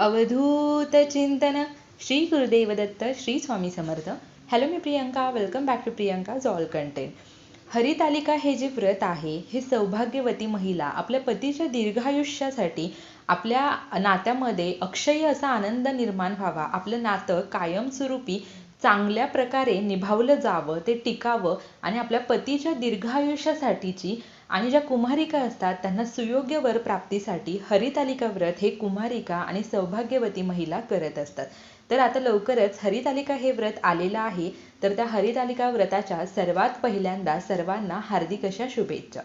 अवधूत चिंतन. Shri Gurudev Datta Shri Swami Samarth. Hello me Priyanka welcome back to Priyanka all content Haritalika हे जे व्रत आहे हे सौभाग्यवती महिला आपल्या पतीच्या दीर्घायुष्यासाठी आपल्या नात्यामध्ये अक्षय असा आनंद निर्माण व्हावा आपलं नातं कायमस्वरूपी चांगल्या प्रकारे निभावलं जावं ते टिकावं आणि आपल्या पतीच्या दीर्घायुष्यासाठीची आणि ज्या कुमारिका असतात त्यांना सुयोग्य वर प्राप्तीसाठी हरितालिका व्रत हे कुमारिका आणि सौभाग्यवती महिला करत असतात. तर आता लवकरच हरितालिका हे व्रत आलेलं आहे तर त्या हरितालिका व्रताच्या सर्वात पहिल्यांदा सर्वांना हार्दिक अशा शुभेच्छा.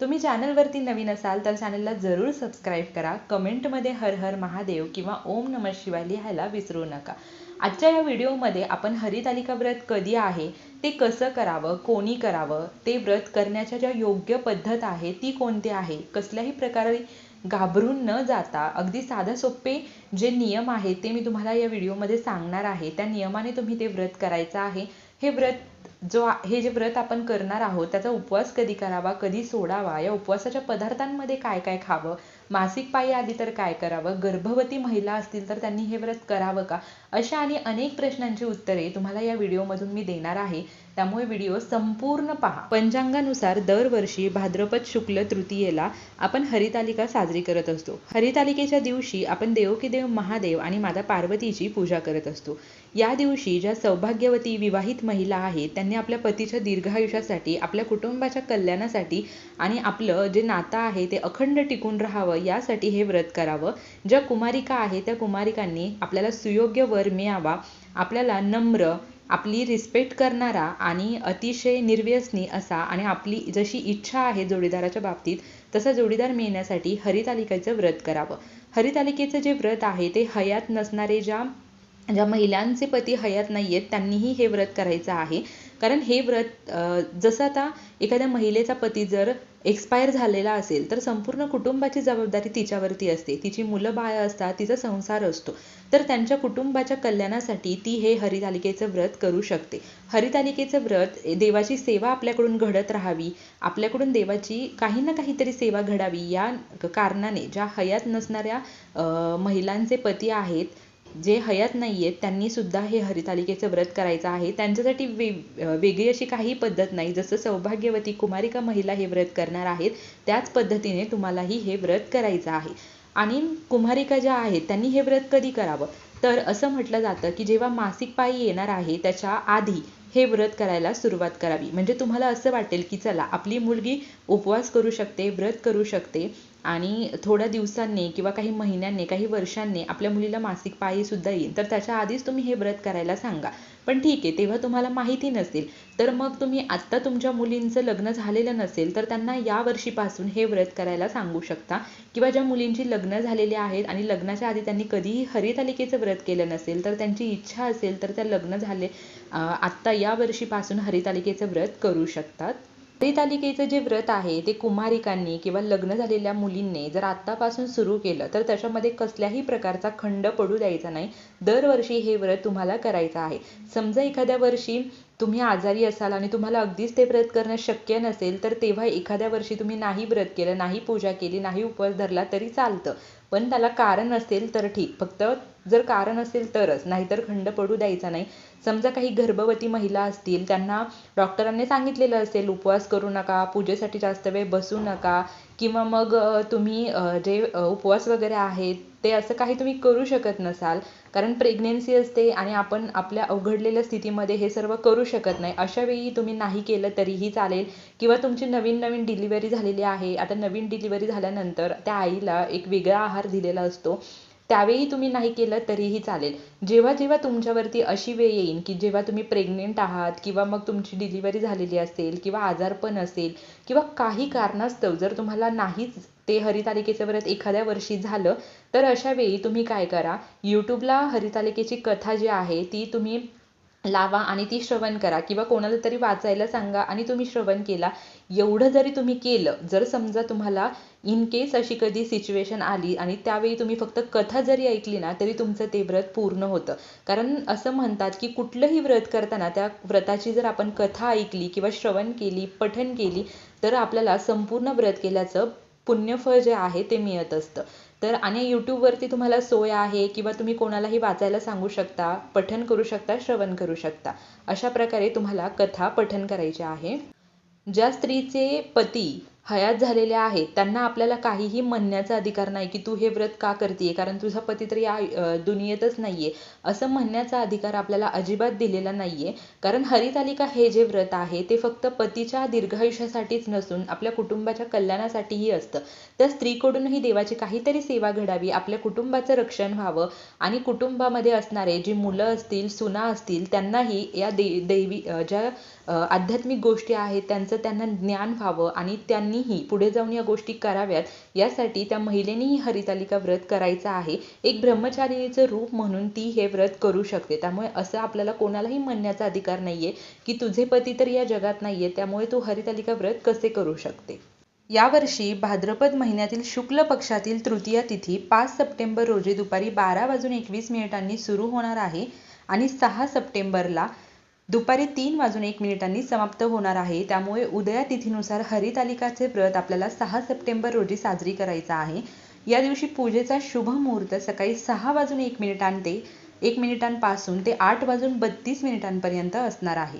तुम्ही चॅनलवरती नवीन असाल तर चॅनलला जरूर सबस्क्राईब करा कमेंटमध्ये हर हर महादेव किंवा ओम नम शिवाय लिहायला विसरू नका. आजच्या या व्हिडिओमध्ये आपण हरितालिका व्रत कधी आहे ते कसं करावं कोणी करावं ते व्रत करण्याच्या ज्या योग्य पद्धत आहे ती कोणती आहे? कसल्याही प्रकारे घाबरून न जाता अगदी साधे सोपे जे नियम आहेत ते मी तुम्हाला या व्हिडिओमध्ये सांगणार आहे. त्या नियमाने तुम्ही ते व्रत करायचं आहे. हे व्रत जो हे जे व्रत आपण करणार आहोत त्याचा उपवास कधी करावा कधी सोडावा या उपवासाच्या पदार्थांमध्ये काय काय खावं मासिक पाळी आली तर काय करावं गर्भवती महिला असतील तर त्यांनी हे व्रत करावं का? अशा आणि अनेक प्रश्नांची उत्तरे तुम्हाला या व्हिडिओमधून मी देणार आहे. त्यामुळे व्हिडिओ संपूर्ण पहा. पंचांगानुसार दरवर्षी भाद्रपद शुक्ल तृतीयेला आपण हरितालिका साजरी करत असतो. हरितालिकेच्या दिवशी आपण देवकी देव महादेव आणि माता पार्वतीची पूजा करत असतो. या दिवशी ज्या सौभाग्यवती विवाहित महिला आहेत त्यांनी आपल्या पतीच्या दीर्घायुष्यासाठी आपल्या कुटुंबाच्या कल्याणासाठी आणि आपलं जे नातं आहे ते अखंड टिकून राहावं यासाठी हे व्रत करावं. ज्या कुमारिका आहे त्या कुमारिकांनी आपल्याला सुयोग्य वर मिळावा आपल्याला नम्र आपली रिस्पेक्ट करणारा आणि अतिशय निर्व्यसनी असा आणि आपली जशी इच्छा आहे जोडीदाराच्या बाबतीत तसा जोडीदार मिळण्यासाठी हरितालिकेचं व्रत करावं. हरितालिकेचं जे व्रत आहे ते हयात नसणारे ज्या ज्या महिलांचे पती हयात नाही आहेत त्यांनीही हे व्रत करायचं आहे. कारण हे व्रत जसं आता एखाद्या महिलेचा पती जर एक्सपायर झालेला असेल तर संपूर्ण कुटुंबाची जबाबदारी तिच्यावरती असते. तिची मुलं बाळं असतात तिचा संसार असतो. तर त्यांच्या कुटुंबाच्या कल्याणासाठी ती हे हरितालिकेचं व्रत करू शकते. हरितालिकेचं व्रत देवाची सेवा आपल्याकडून घडत राहावी आपल्याकडून देवाची काही ना काहीतरी सेवा घडावी या कारणाने ज्या हयात नसणाऱ्या महिलांचे पती आहेत जे हयात नाही आहेत त्यांनी सुद्धा हे हरितालिकेचं व्रत करायचं आहे. त्यांच्यासाठी वे वेगळी अशी काही पद्धत नाही. जसं सौभाग्यवती कुमारिका महिला हे व्रत करणार आहेत त्याच पद्धतीने तुम्हालाही हे व्रत करायचं आहे. आणि कुमारिका ज्या आहेत त्यांनी हे व्रत कधी करावं? तर असं म्हटलं जातं की जेव्हा मासिक पाळी येणार आहे त्याच्या आधी हे व्रत करायला सुरुवात करावी. म्हणजे तुम्हाला असं वाटेल की चला आपली मुलगी उपवास करू शकते व्रत करू शकते. आणि थोड्या दिवसांनी किंवा काही महिन्यांनी काही वर्षांनी आपल्या मुलीला मासिक पाळी सुद्धा येईल. तर त्याच्या आधीच तुम्ही हे व्रत करायला सांगा. पण ठीक आहे तेव्हा तुम्हाला माहिती नसेल. तर मग तुम्ही आत्ता तुमच्या मुलींचं लग्न झालेलं नसेल तर त्यांना या वर्षीपासून हे व्रत करायला सांगू शकता. किंवा ज्या मुलींची लग्न झालेली आहेत आणि लग्नाच्या आधी त्यांनी कधीही हरितालिकेचं व्रत केलं नसेल तर त्यांची इच्छा असेल तर त्या लग्न झाले आत्ता या वर्षीपासून हरितालिकेचं व्रत करू शकतात. हरितालिकेचं जे व्रत आहे ते कुमारिकांनी किंवा लग्न झालेल्या मुलींनी जर आत्तापासून सुरू केलं तर त्याच्यामध्ये कसल्याही प्रकारचा खंड पडू द्यायचा नाही. दरवर्षी हे व्रत तुम्हाला करायचं आहे. समजा एखाद्या वर्षी तुम्ही आजारी असाल आणि तुम्हाला अगदीच ते व्रत करणं शक्य नसेल तर तेव्हा एखाद्या वर्षी तुम्ही नाही व्रत केलं नाही पूजा केली नाही उपवास धरला तरी चालतं. पण त्याला कारण असेल तर ठीक. फक्त जर कारण असेल तरच नाहीतर खंड पडू द्यायचा नाही. समजा काही गर्भवती महिला असतील त्यांना डॉक्टरांनी सांगितलेलं असेल उपवास करू नका पूजेसाठी जास्त वेळ बसू नका. किंवा मग तुम्ही जे उपवास वगैरे आहेत ते असं काही तुम्ही करू शकत नसाल. कारण प्रेग्नेन्सी असते आणि आपण आपल्या अवघडलेल्या स्थितीमध्ये हे सर्व करू शकत नाही. अशा वेळी तुम्ही नाही केलं तरीही चालेल. किंवा तुमची नवीन नवीन डिलिव्हरी झालेली आहे. आता नवीन डिलिव्हरी झाल्यानंतर त्या आईला एक वेगळा आहार दिलेला असतो. त्यावेळी तुम्ही नाही केलं तरीही चालेल. जेव्हा जेव्हा तुमच्यावरती अशी वेळ येईल की जेव्हा तुम्ही प्रेग्नेंट आहात किंवा मग तुमची डिलिव्हरी झालेली असेल किंवा आजारपण असेल किंवा काही कारणास्तव जर तुम्हाला नाहीच ते हरितालिकेचं व्रत एखाद्या वर्षी झालं तर अशा वेळी तुम्ही काय करा? यूट्यूबला हरितालिकेची कथा जी आहे ती तुम्ही लावा आणि ती श्रवण करा. किंवा कोणाला तरी वाचायला सांगा आणि तुम्ही श्रवण केला. एवढं जरी तुम्ही केलं जर समजा तुम्हाला इन केस अशी कधी सिच्युएशन आली आणि त्यावेळी तुम्ही फक्त कथा जरी ऐकली ना तरी तुमचं ते व्रत पूर्ण होतं. कारण असं म्हणतात की कुठलंही व्रत करताना त्या व्रताची जर आपण कथा ऐकली किंवा श्रवण केली पठण केली तर आपल्याला संपूर्ण व्रत केल्याचं पुण्यफळ जे आहे ते मिळत असतं. तर आणि यूट्यूबवरती तुम्हाला सोय आहे किंवा तुम्ही कोणालाही वाचायला सांगू शकता पठन करू शकता श्रवण करू शकता. अशा प्रकारे तुम्हाला कथा पठन करायची आहे. ज्या स्त्रीचे पती हयात झालेल्या आहेत. त्यांना आपल्याला काहीही म्हणण्याचा अधिकार नाही की तू हे व्रत का करते कारण तुझा पती तर या दुनियेतच नाहीये. असं म्हणण्याचा अधिकार आपल्याला अजिबात दिलेला नाहीये. कारण हरितालिका हे जे व्रत आहे ते फक्त पतीच्या दीर्घायुष्यासाठीच नसून आपल्या कुटुंबाच्या कल्याणासाठीही असतं. तर स्त्रीकडूनही देवाची काहीतरी सेवा घडावी आपल्या कुटुंबाचं रक्षण व्हावं आणि कुटुंबामध्ये असणारे जी मुलं असतील सुना असतील त्यांनाही या दे दैवी ज्या आध्यात्मिक गोष्टी आहेत त्यांचं त्यांना ज्ञान व्हावं आणि महिलांनीही पुढे जाऊन या गोष्टी कराव्यात. यासाठी त्या महिलेनेही हरितालिका व्रत करायचं आहे. एक ब्रह्मचारिणीचं रूप म्हणून ती हे व्रत करू शकते. त्यामुळे असं आपल्याला कोणालाही म्हणण्याचा अधिकार नाहीये की तुझे पती तर या जगात नाहीये. त्यामुळे तू हरितालिका व्रत कसे करू शकते? यावर्षी भाद्रपद महिन्यातील शुक्ल पक्षातील तृतीया तिथी पाच सप्टेंबर रोजी दुपारी बारा वाजून एकवीस मिनिटांनी सुरू होणार आहे आणि सहा सप्टेंबरला दुपारी तीन वाजून एक मिनिटांनी समाप्त होणार आहे. त्यामुळे उदया तिथीनुसार हरितालिकाचे व्रत आपल्याला सहा सप्टेंबर रोजी साजरी करायचा आहे. या दिवशी पूजेचा शुभ मुहूर्त सकाळी सहा वाजून एक मिनिटांते एक मिनिटांपासून ते आठ वाजून बत्तीस मिनिटांपर्यंत असणार आहे.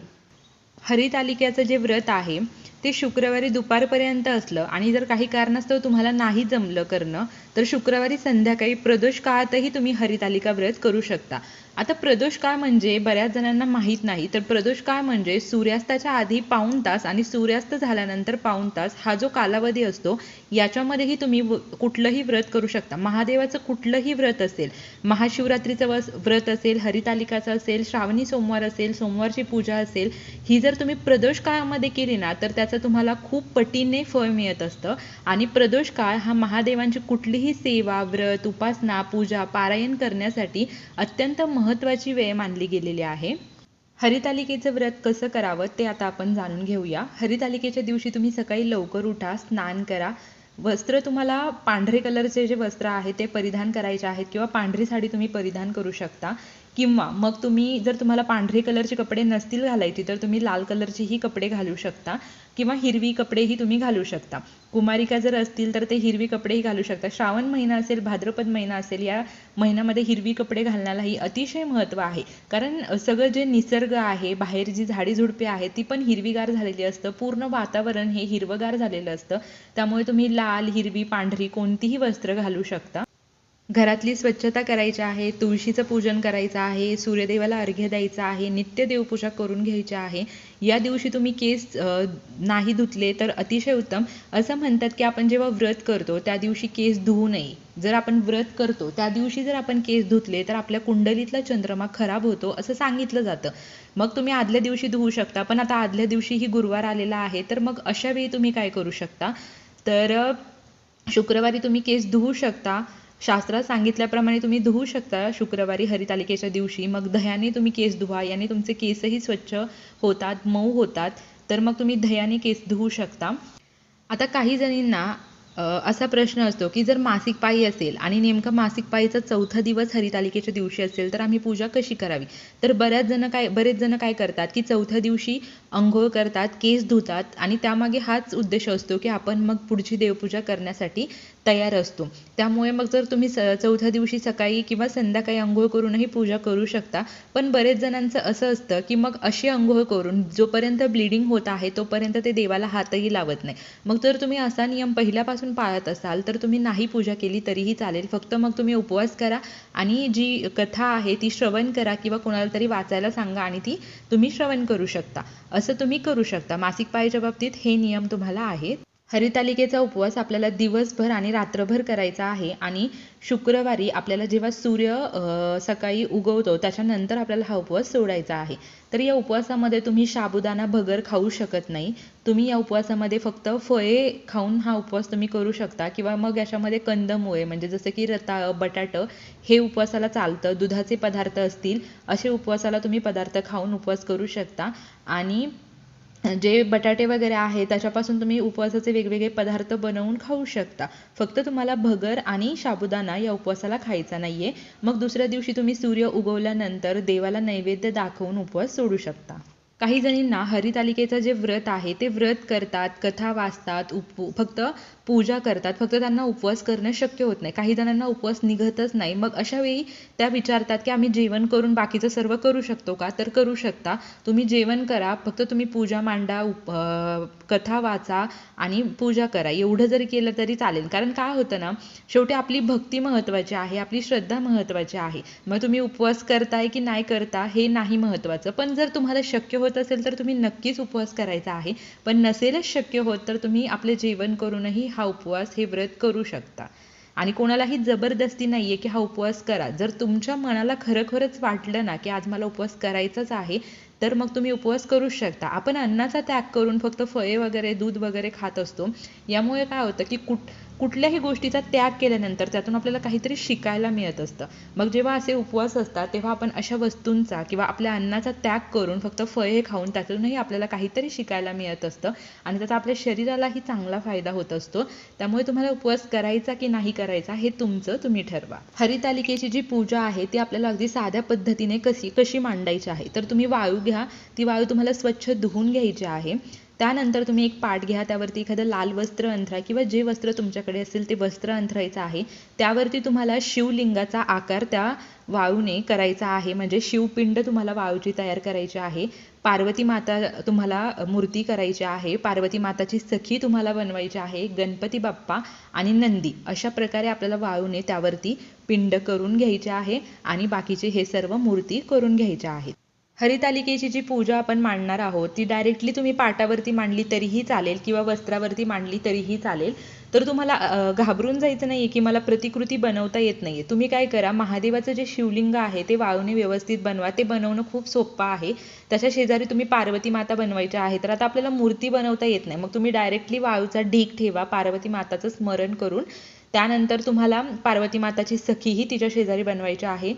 हरितालिकेचं जे व्रत आहे ते शुक्रवारी दुपारपर्यंत असलं आणि जर काही कारणास्तव तुम्हाला नाही जमलं करणं तर शुक्रवारी संध्याकाळी प्रदोष काळातही तुम्ही हरितालिका व्रत करू शकता. आता प्रदोष काळ म्हणजे बऱ्याच जणांना माहीत नाही तर प्रदोष काळ म्हणजे सूर्यास्ताच्या आधी पाऊण तास आणि सूर्यास्त झाल्यानंतर पाऊण तास हा जो कालावधी असतो याच्यामध्येही तुम्ही कुठलंही व्रत करू शकता. महादेवाचं कुठलंही व्रत असेल महाशिवरात्रीचं व्रत असेल हरितालिकाचं असेल श्रावणी सोमवार असेल सोमवारची पूजा असेल ही जर तुम्ही प्रदोष काळामध्ये केली ना तर त्याचं तुम्हाला खूप पटीने फळ मिळत असतं. आणि प्रदोष काळ हा महादेवांची कुठलीही सेवा व्रत उपासना पूजा पारायण करण्यासाठी अत्यंत महत्त्वाची वेळ मानली गेलेली आहे. हरितालिकेचं व्रत कसं करावं ते आता आपण जाणून घेऊया. हरितालिकेच्या दिवशी तुम्ही सकाळी लवकर उठा स्नान करा. वस्त्र तुम्हाला पांढरे कलरचे जे वस्त्र आहे ते परिधान करायचे आहेत किंवा पांढरी साडी तुम्ही परिधान करू शकता. किंवा मग तुम्ही जर तुम्हाला पांढरे कलरचे कपडे नसतील घालायचे तर तुम्ही लाल कलरचेही कपडे घालू शकता किंवा हिरवी कपडेही तुम्ही घालू शकता. कुमारिका जर असतील तर ते हिरवी कपडेही घालू शकता. श्रावण महिना असेल भाद्रपद महिना असेल या महिन्यामध्ये हिरवी कपडे घालण्यालाही अतिशय महत्त्व आहे. कारण सगळं जे निसर्ग आहे बाहेर जी झाडी झुडपे आहे ती पण हिरवीगार झालेली असतं. पूर्ण वातावरण हे हिरवगार झालेलं असतं. त्यामुळे तुम्ही लाल हिरवी पांढरी कोणतीही वस्त्र घालू शकता. घरातली स्वच्छता करायची आहे तुळशीचं पूजन करायचं आहे सूर्यदेवाला अर्घ्य द्यायचं आहे नित्य देवपूजा करून घ्यायची आहे. या दिवशी तुम्ही केस नाही धुतले तर अतिशय उत्तम. असं म्हणतात की आपण जेव्हा व्रत करतो त्या दिवशी केस धुवू नये. जर आपण व्रत करतो त्या दिवशी जर आपण केस धुतले तर आपल्या कुंडलीतला चंद्रमा खराब होतो असं सांगितलं जातं. मग तुम्ही आदल्या दिवशी धुवू शकता पण आता आदल्या दिवशी ही गुरुवार आलेला आहे तर मग अशा वेळी तुम्ही काय करू शकता? तर शुक्रवारी तुम्ही केस धुवू शकता. शास्त्रात सांगितल्याप्रमाणे तुम्ही धुवू शकता. शुक्रवारी हरितालिकेच्या दिवशी मग दह्याने तुम्ही केस धुवा. याने तुमचे केसही स्वच्छ होतात मऊ होतात. तर मग तुम्ही दह्याने केस धुवू शकता. आता काही जणींना असा प्रश्न असतो की जर मासिक पाळी असेल आणि नेमका मासिक पाळीचा चौथा दिवस हरितालिकेच्या दिवशी असेल तर आम्ही पूजा कशी करावी? तर बऱ्याच जण काय बरेच जण काय करतात की चौथ्या दिवशी अंघोळ करतात केस धुतात आणि त्यामागे हाच उद्देश असतो की आपण मग पुढची देवपूजा करण्यासाठी तयार असतो. त्यामुळे मग जर तुम्ही स चौथ्या दिवशी सकाळी किंवा संध्याकाळी अंघोळ करूनही पूजा करू शकता. पण बरेच जणांचं असं असतं की मग अशी अंघोळ करून जोपर्यंत ब्लिडिंग होत आहे तोपर्यंत ते देवाला हातही लावत नाही. मग जर तुम्ही असा नियम पहिल्यापासून पाळत असाल तर तुम्ही नाही पूजा केली तरीही चालेल. फक्त मग तुम्ही उपवास करा आणि जी कथा आहे ती श्रवण करा किंवा कोणाला तरी वाचायला सांगा आणि ती तुम्ही श्रवण करू शकता. असं तुम्ही करू शकता. मासिक पाळीच्या बाबतीत हे नियम तुम्हाला आहेत. हरितालिकेचा उपवास आपल्याला दिवसभर आणि रात्रभर करायचा आहे आणि शुक्रवारी आपल्याला जेव्हा सूर्य सकाळी उगवतो त्याच्यानंतर आपल्याला हा उपवास सोडायचा आहे. तर या उपवासामध्ये तुम्ही साबुदाणा भगर खाऊ शकत नाही. तुम्ही या उपवासामध्ये फक्त फळे खाऊन हा उपवास तुम्ही करू शकता किंवा मग याच्यामध्ये कंदमुळे म्हणजे जसं की रता बटाटं हे उपवासाला चालतं दुधाचे पदार्थ असतील असे उपवासाला तुम्ही पदार्थ खाऊन उपवास करू शकता. आणि जे बटाटे वगैरे आहे त्याच्यापासून तुम्ही उपवासाचे वेगवेगळे पदार्थ बनवून खाऊ शकता. फक्त तुम्हाला भगर आणि साबुदाणा या उपवासाला खायचा नाही आहे मग दुसऱ्या दिवशी तुम्ही सूर्य उगवल्यानंतर देवाला नैवेद्य दाखवून उपवास सोडू शकता. काही जणींना हरितालिकेचं जे व्रत आहे ते व्रत करतात कथा वाचतात उप फक्त पूजा करतात. फक्त त्यांना उपवास करणं शक्य होत नाही. काही जणांना उपवास निघतच नाही. मग अशा वेळी त्या विचारतात की आम्ही जेवण करून बाकीचं सर्व करू शकतो का? तर करू शकता. तुम्ही जेवण करा. फक्त तुम्ही पूजा मांडा उप कथा वाचा आणि पूजा करा. एवढं जरी केलं तरी चालेल. कारण काय होतं ना शेवटी आपली भक्ती महत्त्वाची आहे आपली श्रद्धा महत्त्वाची आहे. मग तुम्ही उपवास करताय की नाही करता हे नाही महत्त्वाचं पण जर तुम्हाला शक्य होत असेल तर तुम्ही नक्कीच उपवास करायचा आहे. पण नसेलच शक्य होत तर तुम्ही आपले जेवण करूनही हा उपवास हे व्रत करू शकता. आणि कोणालाही जबरदस्ती नाही आहे की हा उपवास करा. जर तुमच्या मनाला खरोखरच वाटलं ना की आज मला उपवास करायचाच आहे तर मग तुम्ही उपवास करूच शकता. आपण अन्नाचा त्याग करून फक्त फळे वगैरे दूध वगैरे खात असतो. यामुळे काय होतं की कुठ कुठल्याही गोष्टीचा त्याग केल्यानंतर त्यातून आपल्याला काहीतरी शिकायला मिळत असतं. मग जेव्हा असे उपवास असतात तेव्हा आपण अशा वस्तूंचा किंवा आपल्या अन्नाचा त्याग करून फक्त फळे खाऊन त्यातूनही आपल्याला काहीतरी शिकायला मिळत असतं. आणि त्याचा आपल्या शरीरालाही चांगला फायदा होत असतो. त्यामुळे तुम्हाला उपवास करायचा की नाही करायचा हे तुमचं तुम्ही ठरवा. हरितालिकेची जी पूजा आहे ती आपल्याला अगदी साध्या पद्धतीने कशी कशी मांडायची आहे? तर तुम्ही वाळू घ्या ती वाळू तुम्हाला स्वच्छ धुवून घ्यायची आहे. त्यानंतर तुम्ही एक पाट घ्या त्यावरती एखादं लाल वस्त्र अंथरा किंवा जे वस्त्र तुमच्याकडे असेल ते वस्त्र अंथरायचं आहे. त्यावरती तुम्हाला शिवलिंगाचा आकार त्या वाळूने करायचा आहे. म्हणजे शिवपिंड तुम्हाला वाळूची तयार करायची आहे. पार्वती माता तुम्हाला मूर्ती करायची आहे. पार्वती माताची सखी तुम्हाला बनवायची आहे. गणपती बाप्पा आणि नंदी अशा प्रकारे आपल्याला वाळूने त्यावरती पिंड करून घ्यायचे आहे आणि बाकीचे हे सर्व मूर्ती करून घ्यायच्या आहेत. हरितालिकेची जी पूजा आपण मांडणार आहोत ती डायरेक्टली तुम्ही पाटावरती मांडली तरीही चालेल किंवा वस्त्रावरती मांडली तरीही चालेल. तर तुम्हाला घाबरून जायचं नाहीये की मला प्रतिकृती बनवता येत नाहीये. तुम्ही काय करा महादेवाचं जे शिवलिंग आहे ते वाळूने व्यवस्थित बनवा. ते बनवणं खूप सोपं आहे. त्याच्या शेजारी तुम्ही पार्वती माता बनवायच्या आहे तर आता आपल्याला मूर्ती बनवता येत नाही. मग तुम्ही डायरेक्टली वाळूचा ढीग ठेवा पार्वती माताचं स्मरण करून. त्यानंतर तुम्हाला पार्वती माताची सखीही तिच्या शेजारी बनवायची आहे.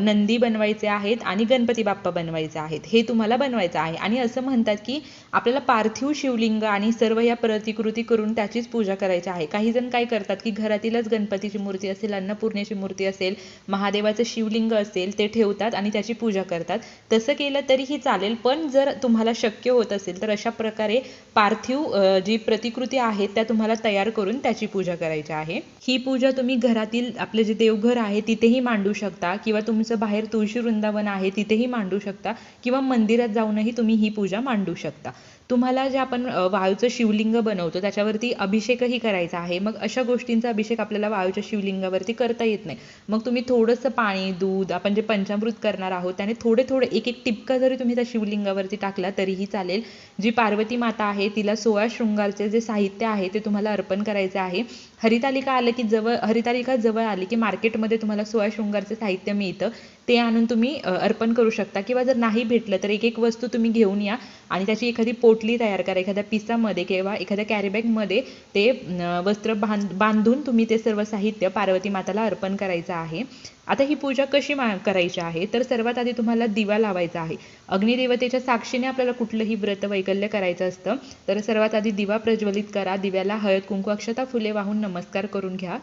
नंदी बनवायचे आहेत आणि गणपती बाप्पा बनवायचे आहेत. हे तुम्हाला बनवायचं आहे. आणि असं म्हणतात की आपल्याला पार्थिव शिवलिंग आणि सर्व या प्रतिकृती करून त्याचीच पूजा करायची आहे. काही जण काय करतात की घरातीलच गणपतीची मूर्ती असेल अन्नपूर्णेची मूर्ती असेल महादेवाचं शिवलिंग असेल ते ठेवतात आणि त्याची पूजा करतात. तसं केलं तरीही चालेल पण जर तुम्हाला शक्य होत असेल तर अशा प्रकारे पार्थिव जी प्रतिकृती आहेत त्या तुम्हाला तयार करून त्याची पूजा करायची आहे. ही पूजा तुम्ही घरातील आपले जे देवघर आहे तिथेही मांडू शकता. किंवा तुमचं बाहेर तुळशी वृंदावन आहे तिथेही मांडू शकता. किंवा मंदिरात जाऊनही तुम्ही ही पूजा मांडू शकता. तुम्हाला जे आपण वायूचं वाळूचं शिवलिंग बनवतो त्याच्यावरती अभिषेकही करायचा आहे. मग अशा गोष्टींचा अभिषेक आपल्याला वाळूच्या शिवलिंगावरती करता येत नाही. मग तुम्ही थोडंसं पाणी दूध आपण जे पंचामृत करणार आहोत त्याने थोडे थोडे एक एक टिपका जरी तुम्ही त्या शिवलिंगावरती टाकला तरीही चालेल. जी पार्वती माता आहे तिला सोळा शृंगारचे जे साहित्य आहे ते तुम्हाला अर्पण करायचे आहे. हरितालिका आलं की जवळ हरितालिका जवळ आली की मार्केटमध्ये तुम्हाला सोळा शृंगारचे साहित्य मिळतं. ते आणून तुम्ही अर्पण करू शकता. किंवा जर नाही भेटलं तर एक एक वस्तू तुम्ही घेऊन या. आणि त्याची एखादी पोटली तयार करा. एखाद्या पिसामध्ये किंवा एखाद्या कॅरीबॅगमध्ये ते वस्त्र बांध बांधून तुम्ही ते सर्व साहित्य पार्वती माताला अर्पण करायचं आहे. आता ही पूजा कशी मा करायची आहे? तर सर्वात आधी तुम्हाला दिवा लावायचा आहे. अग्निदेवतेच्या साक्षीने आपल्याला कुठलंही व्रत वैकल्य करायचं असतं. तर सर्वात आधी दिवा प्रज्वलित करा. दिव्याला हळद कुंकू अक्षता फुले वाहून नमस्कार करून घ्या.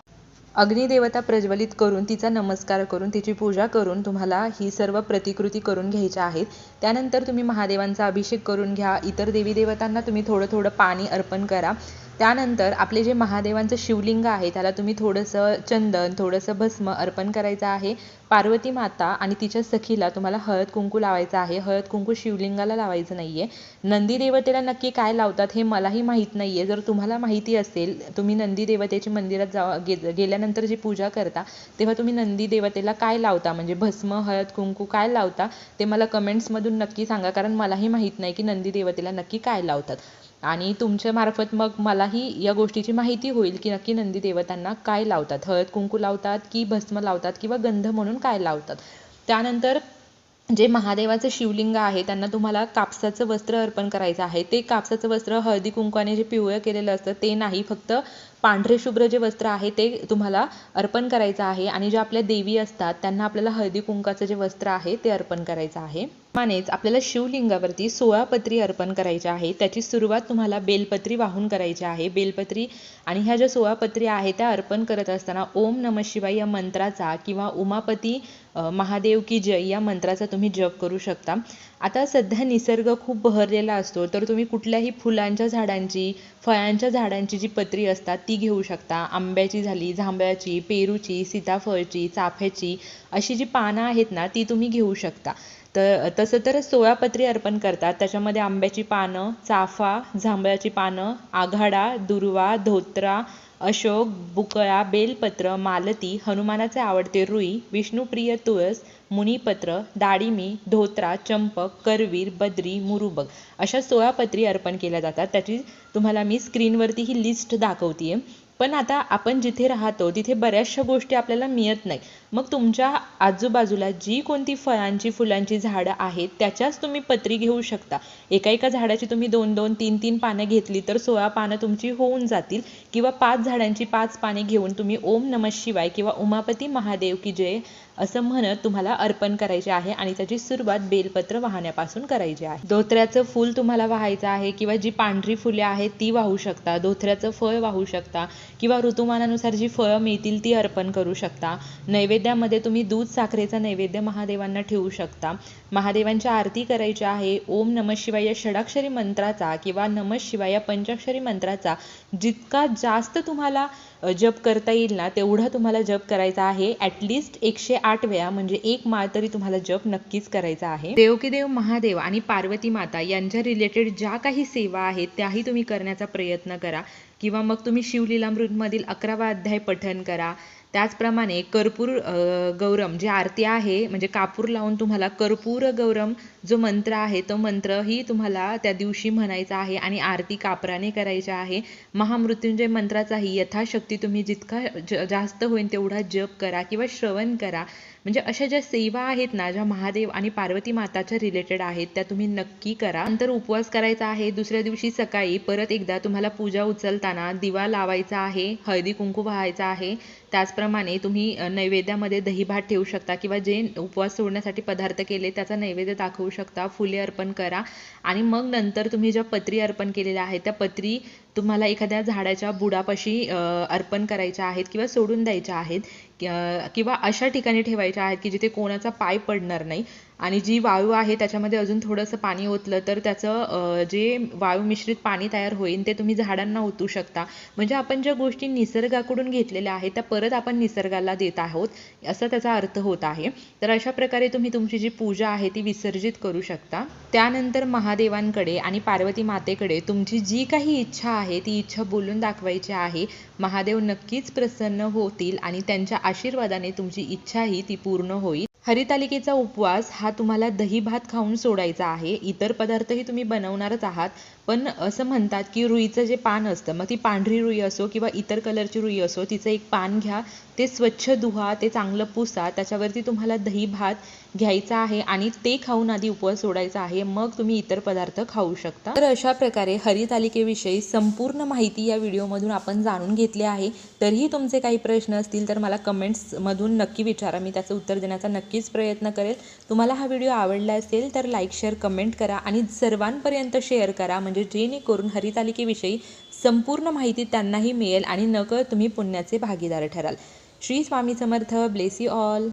अग्निदेवता प्रज्वलित करून तिचा नमस्कार करून तिची पूजा करून तुम्हाला ही सर्व प्रतिकृती करून घ्यायच्या आहेत. त्यानंतर तुम्ही महादेवांचा अभिषेक करून घ्या. इतर देवी देवतांना तुम्ही थोडं थोडं पाणी अर्पण करा. त्यानंतर आपले जे महादेवांचं शिवलिंग आहे त्याला तुम्ही थोडंसं चंदन थोडंसं भस्म अर्पण करायचं आहे. पार्वती माता आणि तिच्या सखीला तुम्हाला हळद कुंकू लावायचं आहे. हळद कुंकू शिवलिंगाला लावायचं नाहीये. नंदी देवतेला नक्की काय लावतात हे मलाही माहीत नाहीये. जर तुम्हाला माहिती असेल तुम्ही नंदी देवतेच्या मंदिरात जा गे गेल्यानंतर जी पूजा करता तेव्हा तुम्ही नंदी देवतेला काय लावता? म्हणजे भस्म हळद कुंकू काय लावता? ते मला कमेंट्समधून नक्की सांगा. कारण मलाही माहीत नाही की नंदी देवतेला नक्की काय लावतात. आणि तुमच्या मार्फत मग मलाही या गोष्टीची माहिती होईल की नक्की नंदी देवतांना काय लावतात. हळद कुंकू लावतात की भस्म लावतात किंवा गंध म्हणून काय लावतात. त्यानंतर जे महादेवाचं शिवलिंग आहे त्यांना तुम्हाला कापसाचं वस्त्र अर्पण करायचं आहे. ते कापसाचं वस्त्र हळदी कुंकवाने जे पिवळं केलेलं असतं ते नाही. फक्त पांढरे शुभ्र जे वस्त्र आहे ते तुम्हाला अर्पण करायचं आहे आणि ज्या आपल्या देवी असतात त्यांना आपल्याला हळदी कुंकाचं जे वस्त्र आहे ते अर्पण करायचं आहे. मानेच आपल्याला शिवलिंगावरती सोळा पत्री अर्पण करायची आहे त्याची सुरुवात तुम्हाला बेलपत्री वाहून करायची आहे. बेलपत्री आणि ह्या ज्या सोळा पत्री आहेत त्या अर्पण करत असताना ओम नम शिवाय या मंत्राचा किंवा उमापती महादेव की जय या मंत्राचा तुम्ही जप करू शकता. आता सध्या निसर्ग खूप बहरलेला असतो तर तुम्ही कुठल्याही फुलांच्या झाडांची फळांच्या झाडांची जी पत्री असतात ती घेऊ शकता. आंब्याची झाली जांभळाची पेरूची सीताफळची चाफ्याची अशी जी पानं आहेत ना ती तुम्ही घेऊ शकता. तर तसं तर सोळा पत्री अर्पण करतात. त्याच्यामध्ये आंब्याची पानं चाफा जांभळाची पानं आघाडा दुर्वा धोत्रा अशोक बुकळा बेलपत्र मालती हनुमानाचे आवडते रुई विष्णुप्रिय तुळस मुनिपत्र दाडिमी धोत्रा चंपक करवीर बद्री मुरुबग अशा सोळा पत्री अर्पण केल्या जातात. त्याची तुम्हाला मी स्क्रीनवरती ही लिस्ट दाखवते पण आता आपण जिथे राहतो तिथे बऱ्याचशा गोष्टी आपल्याला मिळत नाही मग तुमच्या आजूबाजूला जी कोणती फळांची फुलांची झाडं आहेत त्याच्याच तुम्ही पत्री घेऊ शकता. एका एका झाडाची तुम्ही दोन दोन तीन तीन पानं घेतली तर सोळा पानं तुमची होऊन जातील किंवा पाच झाडांची पाच पाने घेऊन तुम्ही ओम नमः शिवाय किंवा उमापती महादेव की जय असं म्हणत तुम्हाला अर्पण करायचे आहे आणि त्याची सुरुवात बेलपत्र वाहण्यापासून करायची आहे. धोत्र्याचं फूल तुम्हाला वाहायचं आहे किंवा जी पांढरी फुले आहेत ती वाहू शकता. धोत्र्याचं फळ वाहू शकता किंवा ऋतुमानानुसार जी फळं मिळतील ती अर्पण करू शकता. नैवेद्यामध्ये तुम्ही दूध साखरेचा नैवेद्य महादेवांना ठेवू शकता. महादेवांची आरती करायची आहे. ओम नम शिवाय या षडाक्षरी मंत्राचा किंवा नम शिवाय या पंचाक्षरी मंत्राचा जितका जास्त तुम्हाला जप करता येईल ना तेवढा तुम्हाला जप करायचा आहे. ॲटलिस्ट एकशे आठ वेळा म्हणजे एक माळ तरी तुम्हाला जप नक्कीच करायचा आहे. देव की देव महादेव आणि पार्वती माता यांच्या रिलेटेड ज्या काही सेवा आहेत त्याही तुम्ही करण्याचा प्रयत्न करा. किंवा मग तुम्ही शिवलीलामृतमधील अकरावा अध्याय पठन करा. त्याचप्रमाणे कर्पूर गौरम जी आरती आहे म्हणजे कापूर लावून तुम्हाला कर्पूर गौरम जो मंत्र आहे तो मंत्रही तुम्हाला त्या दिवशी म्हणायचा आहे आणि आरती कापराने करायची आहे. महामृत्युंजय मंत्राचाही यथाशक्ती तुम्ही जितका ज जास्त होईल तेवढा जप करा किंवा श्रवण करा. म्हणजे अशा ज्या सेवा आहेत ना ज्या महादेव आणि पार्वती माताच्या रिलेटेड आहेत त्या तुम्ही नक्की करा. नंतर उपवास करायचा आहे दुसऱ्या दिवशी सकाळी परत एकदा तुम्हाला पूजा उचलताना दिवा लावायचा आहे हळदी कुंकू व्हायचा आहे. त्याचप्रमाणे तुम्ही नैवेद्यामध्ये दही भात ठेवू शकता किंवा जे उपवास सोडण्यासाठी पदार्थ केले त्याचा नैवेद्य दाखवू शकता फुले अर्पण करा. आणि मग नंतर तुम्ही ज्या पत्री अर्पण केलेल्या आहेत त्या पत्री तुम्हाला एखाद्या झाडाच्या बुडापाशी अर्पण करायच्या आहेत किंवा सोडून द्यायच्या आहेत किंवा अशा ठिकाणी ठेवायच्या आहेत की जिथे कोणाचा पाय पडणार नाही. आणि जी वाळू आहे त्याच्यामध्ये अजून थोडंसं पाणी ओतलं तर त्याचं जे वाळू मिश्रित पाणी तयार होईल ते तुम्ही झाडांना ओतू शकता. म्हणजे आपण ज्या गोष्टी निसर्गाकडून घेतलेल्या आहेत त्या परत आपण निसर्गाला देत आहोत असा त्याचा अर्थ होत आहे. तर अशा प्रकारे तुम्ही तुमची जी पूजा आहे ती विसर्जित करू शकता. त्यानंतर महादेवांकडे आणि पार्वती मातेकडे तुमची जी काही इच्छा आहे ती इच्छा बोलून दाखवायची आहे महादेव नक्कीच प्रसन्न होतील आणि त्यांच्या आशीर्वादाने तुमची इच्छाही ती पूर्ण होईल. हरितालिकेचा उपवास हा तुम्हाला दही भात खाऊन सोडायचा आहे. इतर पदार्थही तुम्ही बनवणारच आहात. पण असं म्हणतात की रुईचं जे पान असतं मग ती पांढरी रुई असो किंवा इतर कलरची रुई असो तिचं एक पान घ्या. ते स्वच्छ धुवा ते चांगलं पुसा. त्याच्यावरती तुम्हाला दही भात घ्यायचा आहे आणि ते खाऊन आधी उपवास सोडायचा आहे मग तुम्ही इतर पदार्थ खाऊ शकता. तर अशा प्रकारे हरितालिकेविषयी संपूर्ण माहिती या व्हिडिओमधून आपण जाणून घेतली आहे. तरीही तुमचे काही प्रश्न असतील तर मला कमेंट्समधून नक्की विचारा. मी त्याचं उत्तर देण्याचा नक्कीच प्रयत्न करेल. तुम्हाला हा व्हिडिओ आवडला असेल तर लाईक शेअर कमेंट करा आणि सर्वांपर्यंत शेअर करा. म्हणजे जेणेकरून हरितालिकेविषयी संपूर्ण माहिती त्यांनाही मिळेल आणि नकळ तुम्ही पुण्याचे भागीदार ठराल. श्री स्वामी समर्थ. Bless all